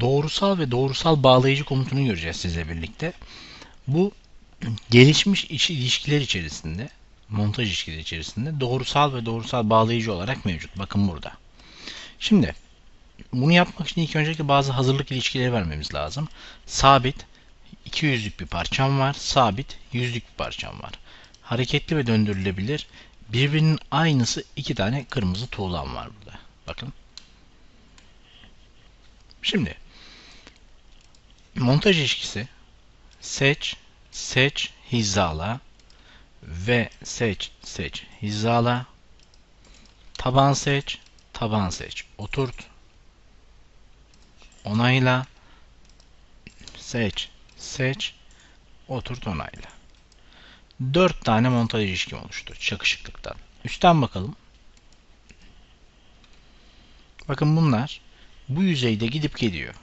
doğrusal ve doğrusal bağlayıcı komutunu göreceğiz sizle birlikte. Bu gelişmiş içi ilişkiler içerisinde, montaj ilişkileri içerisinde doğrusal ve doğrusal bağlayıcı olarak mevcut. Bakın burada. Şimdi bunu yapmak için ilk öncelikle bazı hazırlık ilişkileri vermemiz lazım. Sabit 200'lük bir parçam var. Sabit 100'lük bir parçam var. Hareketli ve döndürülebilir. Birbirinin aynısı iki tane kırmızı tuğlam var burada. Bakın. Şimdi montaj ilişkisi seç, seç, hizala ve seç, seç, hizala taban seç, taban seç, oturt onayla seç, seç, oturt onayla. 4 tane montaj ilişkim oluştu çakışıklıktan. Üstten bakalım. Bakın bunlar bu yüzeyde gidip geliyor.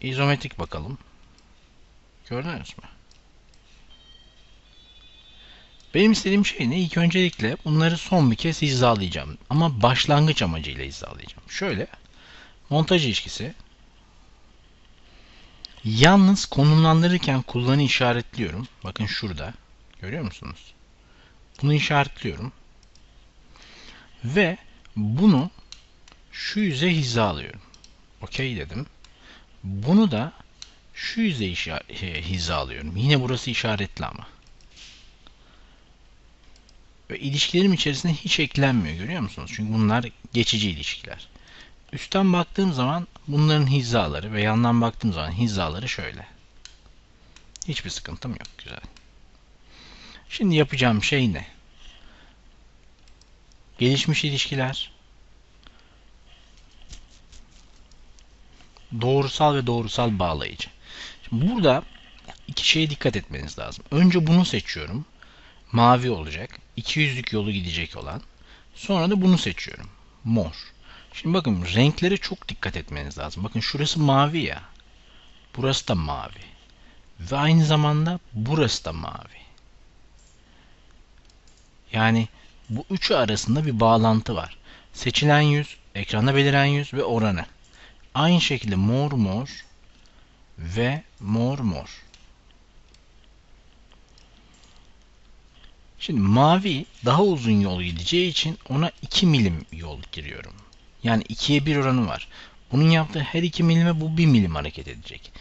İzometrik bakalım. Gördünüz mü? Benim istediğim şey ne? İlk öncelikle bunları son bir kez hizalayacağım. Ama başlangıç amacıyla hizalayacağım. Şöyle montaj ilişkisi Yalnız konumlandırırken kullanı işaretliyorum. Bakın şurada. Görüyor musunuz? Bunu işaretliyorum. Ve bunu şu yüze hizalıyorum. Okey dedim. Bunu da şu yüze hizalıyorum. Yine burası işaretli ama. Ve ilişkilerim içerisinde hiç eklenmiyor. Görüyor musunuz? Çünkü bunlar geçici ilişkiler. Üstten baktığım zaman bunların hizaları ve yandan baktığım zaman hizaları şöyle. Hiçbir sıkıntım yok. Güzel. Şimdi yapacağım şey ne? Gelişmiş ilişkiler, doğrusal ve doğrusal bağlayıcı. Şimdi burada iki şeye dikkat etmeniz lazım. Önce bunu seçiyorum. Mavi olacak. 200'lük yolu gidecek olan. Sonra da bunu seçiyorum. Mor. Şimdi bakın renklere çok dikkat etmeniz lazım. Bakın şurası mavi ya. Burası da mavi. Ve aynı zamanda burası da mavi. Yani bu üçü arasında bir bağlantı var. Seçilen yüz, ekranda beliren yüz ve oranı. Aynı şekilde mor mor ve mor mor. Şimdi mavi daha uzun yol gideceği için ona 2 milim yol giriyorum. Yani 2'ye 1 oranı var. Bunun yaptığı her 2 milime bu 1 milim hareket edecek.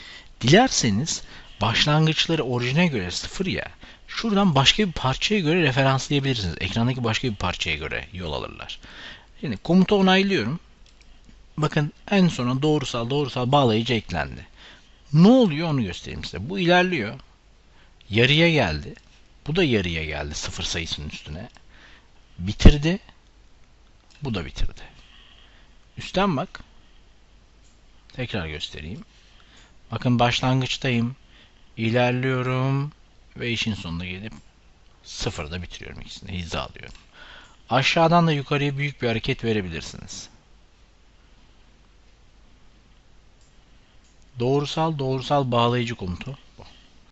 Dilerseniz başlangıçları orijine göre 0 ya. Şuradan başka bir parçaya göre referanslayabilirsiniz. Ekrandaki başka bir parçaya göre yol alırlar. Şimdi komuta onaylıyorum. Bakın en sona doğrusal doğrusal bağlayıcı eklendi. Ne oluyor onu göstereyim size. Bu ilerliyor. Yarıya geldi. Bu da yarıya geldi sıfır sayısının üstüne. Bitirdi. Bu da bitirdi. Üstten bak. Tekrar göstereyim. Bakın başlangıçtayım. İlerliyorum ve işin sonuna gelip sıfırda bitiriyorum ikisini. Hiza alıyorum. Aşağıdan da yukarıya büyük bir hareket verebilirsiniz. Doğrusal doğrusal bağlayıcı komutu